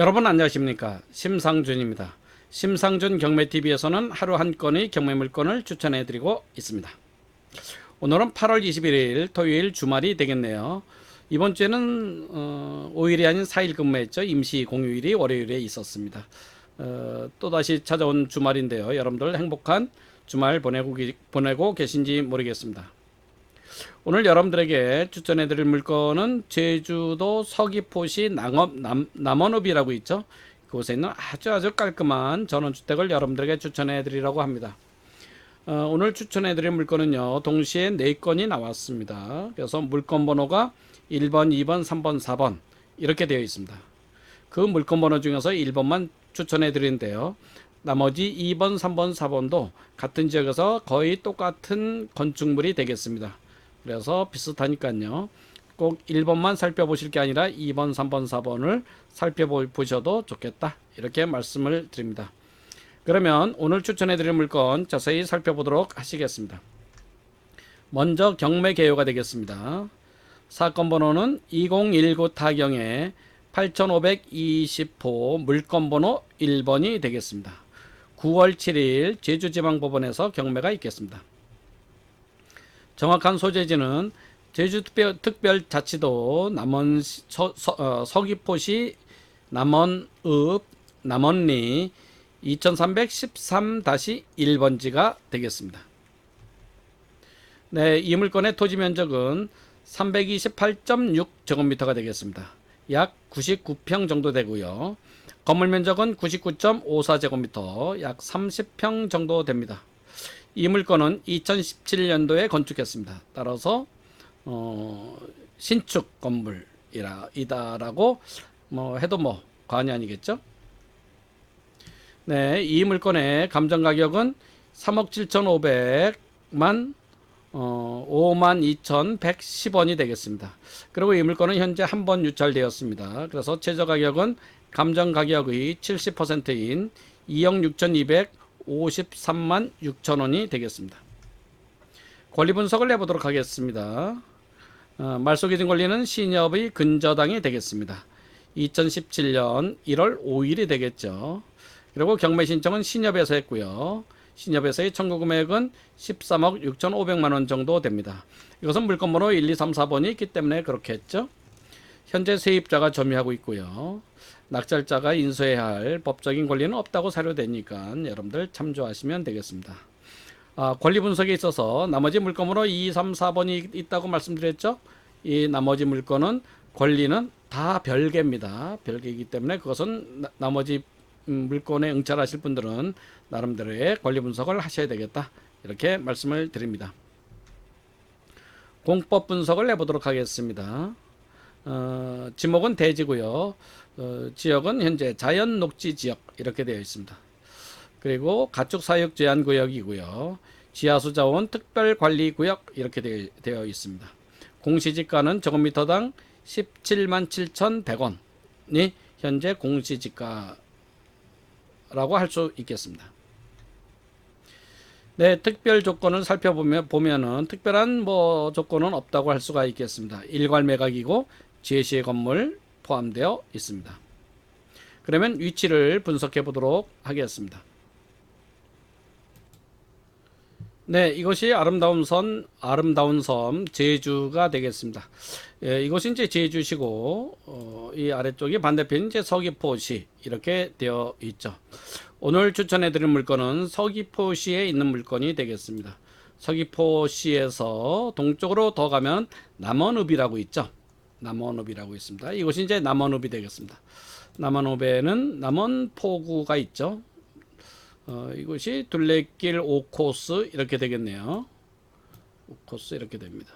여러분 안녕하십니까 심상준입니다. 심상준 경매TV에서는 하루 한 건의 경매 물건을 추천해 드리고 있습니다. 오늘은 8월 21일 토요일 주말이 되겠네요. 이번 주에는 어, 5일이 아닌 4일 근무했죠. 임시 공휴일이 월요일에 있었습니다. 어, 또다시 찾아온 주말인데요. 여러분들 행복한 주말 보내고, 기- 보내고 계신지 모르겠습니다. 오늘 여러분들에게 추천해 드릴 물건은 제주도 서귀포시 남업, 남, 남원읍이라고 있죠. 그곳에 있는 아주 아주 깔끔한 전원주택을 여러분들에게 추천해 드리려고 합니다. 어, 오늘 추천해 드릴 물건은요. 동시에 4건이 나왔습니다. 그래서 물건 번호가 1번, 2번, 3번, 4번 이렇게 되어 있습니다. 그 물건 번호 중에서 1번만 추천해 드리는데요. 나머지 2번, 3번, 4번도 같은 지역에서 거의 똑같은 건축물이 되겠습니다. 그래서 비슷하니까요. 꼭 1번만 살펴보실 게 아니라 2번, 3번, 4번을 살펴보셔도 좋겠다. 이렇게 말씀을 드립니다. 그러면 오늘 추천해 드릴 물건 자세히 살펴보도록 하시겠습니다. 먼저 경매 개요가 되겠습니다. 사건 번호는 2019 타경의 8520호 물건 번호 1번이 되겠습니다. 9월 7일 제주지방법원에서 경매가 있겠습니다. 정확한 소재지는 제주특별자치도 남원 서, 서, 어, 서귀포시 남원읍 남원리 2313-1번지가 되겠습니다. 네, 이 물건의 토지 면적은 328.6제곱미터가 되겠습니다. 약 99평 정도 되고요. 건물 면적은 99.54제곱미터, 약 30평 정도 됩니다. 이 물건은 2017년도에 건축했습니다. 따라서 어, 신축 건물이라 이다라고 뭐 해도 뭐 과언이 아니겠죠? 네, 이 물건의 감정 가격은 3억 7,500만 어, 52,110원이 되겠습니다. 그리고 이 물건은 현재 한 번 유찰되었습니다. 그래서 최저 가격은 감정 가격의 70%인 2억 6,253만 6천 원이 되겠습니다. 권리 분석을 해보도록 하겠습니다. 어, 말소기준 권리는 신협의 근저당이 되겠습니다. 2017년 1월 5일이 되겠죠. 그리고 경매 신청은 신협에서 했고요. 신협에서의 청구 금액은 13억 6,500만 원 정도 됩니다. 이것은 물건 번호 1, 2, 3, 4번이 있기 때문에 그렇게 했죠. 현재 세입자가 점유하고 있고요. 낙찰자가 인수해야 할 법적인 권리는 없다고 사료되니까 여러분들 참조하시면 되겠습니다. 아, 권리 분석에 있어서 나머지 물건으로 2, 3, 4번이 있다고 말씀드렸죠. 이 나머지 물건은 권리는 다 별개입니다. 별개이기 때문에 그것은 나, 나머지 음, 물건에 응찰하실 분들은 나름대로의 권리 분석을 하셔야 되겠다. 이렇게 말씀을 드립니다. 공법 분석을 해보도록 하겠습니다. 어, 지목은 대지고요. 어, 지역은 현재 자연 녹지 지역 이렇게 되어 있습니다. 그리고 가축 사육 제한 구역이고요. 지하수 자원 특별 관리 구역 이렇게 되어, 있습니다. 공시지가는 제곱미터당 17만 7,100원이 현재 공시지가라고 할 수 있겠습니다. 네, 특별 조건을 살펴보면 보면은 특별한 뭐 조건은 없다고 할 수가 있겠습니다. 일괄 매각이고 제시의 건물 포함되어 있습니다. 그러면 위치를 분석해 보도록 하겠습니다. 네, 이것이 아름다운 선, 아름다운 섬 제주가 되겠습니다. 예, 이것이 이제 제주시고 어, 이 아래쪽이 반대편 이제 서귀포시 이렇게 되어 있죠. 오늘 추천해드릴 물건은 서귀포시에 있는 물건이 되겠습니다. 서귀포시에서 동쪽으로 더 가면 남원읍이라고 있죠. 남원읍이라고 있습니다. 이곳이 이제 남원읍이 되겠습니다. 남원읍에는 남원포구가 있죠. 어, 이곳이 둘레길 5코스 이렇게 되겠네요. 5코스 이렇게 됩니다.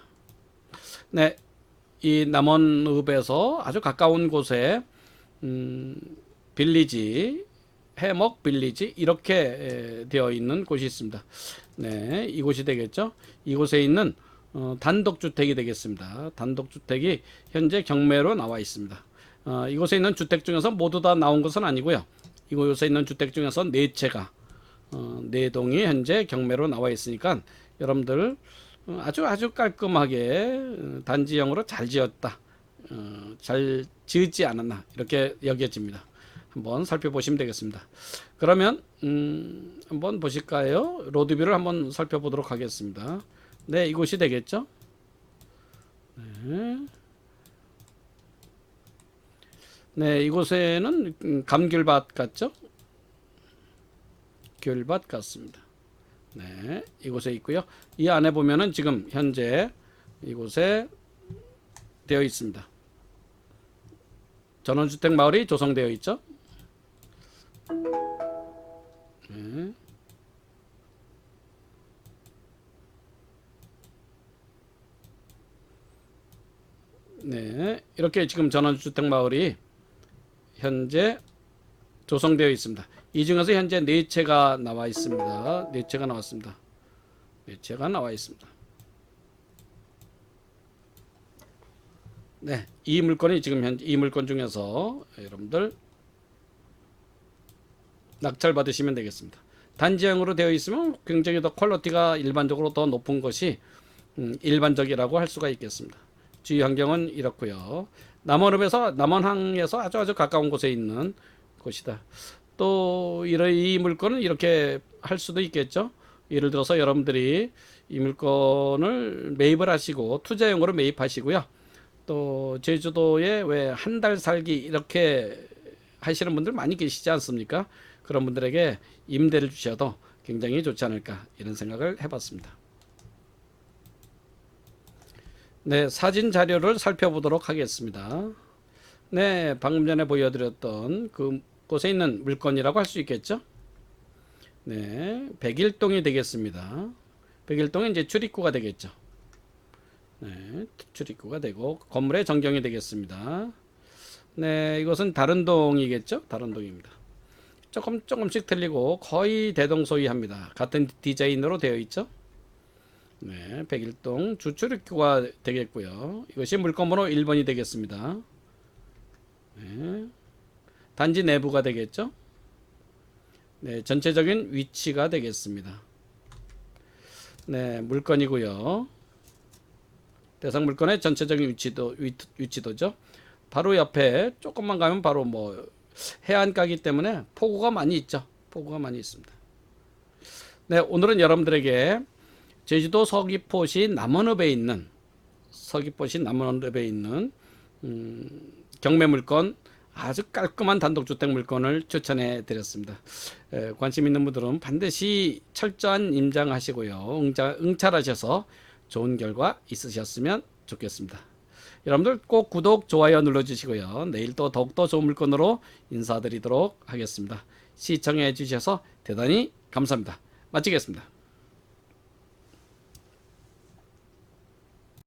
네, 이 남원읍에서 아주 가까운 곳에 음, 빌리지 해먹 빌리지 이렇게 에, 되어 있는 곳이 있습니다. 네, 이곳이 되겠죠. 이곳에 있는 어, 단독 주택이 되겠습니다. 단독 주택이 현재 경매로 나와 있습니다. 어, 이곳에 있는 주택 중에서 모두 다 나온 것은 아니고요. 이곳에 있는 주택 중에서 네 채가 어, 네 동이 현재 경매로 나와 있으니까 여러분들 어, 아주 아주 깔끔하게 어, 단지형으로 잘 지었다. 어, 잘 지었지 않았나 이렇게 여겨집니다. 한번 살펴보시면 되겠습니다. 그러면 음, 한번 보실까요? 로드뷰를 한번 살펴보도록 하겠습니다. 네, 이곳이 되겠죠? 네. 네, 이곳에는 음, 감귤밭 같죠? 귤밭 같습니다. 네, 이곳에 있고요. 이 안에 보면은 지금 현재 이곳에 되어 있습니다. 전원주택 마을이 조성되어 있죠. 이렇게 지금 전원주택 마을이 현재 조성되어 있습니다. 이 중에서 현재 네 채가 나와 있습니다. 네 채가 나왔습니다. 네 채가 나와 있습니다. 네, 이 물건이 지금 현재 이 물건 중에서 여러분들 낙찰 받으시면 되겠습니다. 단지형으로 되어 있으면 굉장히 더 퀄리티가 일반적으로 더 높은 것이 음, 일반적이라고 할 수가 있겠습니다. 주위 환경은 이렇고요. 남원읍에서 남원항에서 아주 아주 가까운 곳에 있는 곳이다. 또 이런 이 물건은 이렇게 할 수도 있겠죠. 예를 들어서 여러분들이 이 물건을 매입을 하시고 투자용으로 매입하시고요. 또 제주도에 왜 한 달 살기 이렇게 하시는 분들 많이 계시지 않습니까? 그런 분들에게 임대를 주셔도 굉장히 좋지 않을까 이런 생각을 해봤습니다. 네, 사진 자료를 살펴보도록 하겠습니다. 네, 방금 전에 보여드렸던 그 곳에 있는 물건이라고 할 수 있겠죠? 네, 백일동이 되겠습니다. 백일동이 이제 출입구가 되겠죠. 네, 출입구가 되고 건물의 전경이 되겠습니다. 네, 이것은 다른 동이겠죠? 다른 동입니다. 조금 조금씩 틀리고 거의 대동소이합니다. 같은 디자인으로 되어 있죠? 네, 백일동 주출입구가 되겠고요. 이것이 물건번호 1번이 되겠습니다. 네, 단지 내부가 되겠죠? 네, 전체적인 위치가 되겠습니다. 네, 물건이고요. 대상 물건의 전체적인 위치도 위, 위치도 죠. 바로 옆에 조금만 가면 바로 뭐 해안가기 때문에 폭우가 많이 있죠. 폭우가 많이 있습니다. 네, 오늘은 여러분들에게 제주도 서귀포시 남원읍에 있는 서귀포시 남원읍에 있는 음, 경매 물건 아주 깔끔한 단독주택 물건을 추천해 드렸습니다. 에, 관심 있는 분들은 반드시 철저한 임장하시고요. 응자, 응찰하셔서 좋은 결과 있으셨으면 좋겠습니다. 여러분들 꼭 구독, 좋아요 눌러주시고요. 내일 또 더욱더 좋은 물건으로 인사드리도록 하겠습니다. 시청해 주셔서 대단히 감사합니다. 마치겠습니다.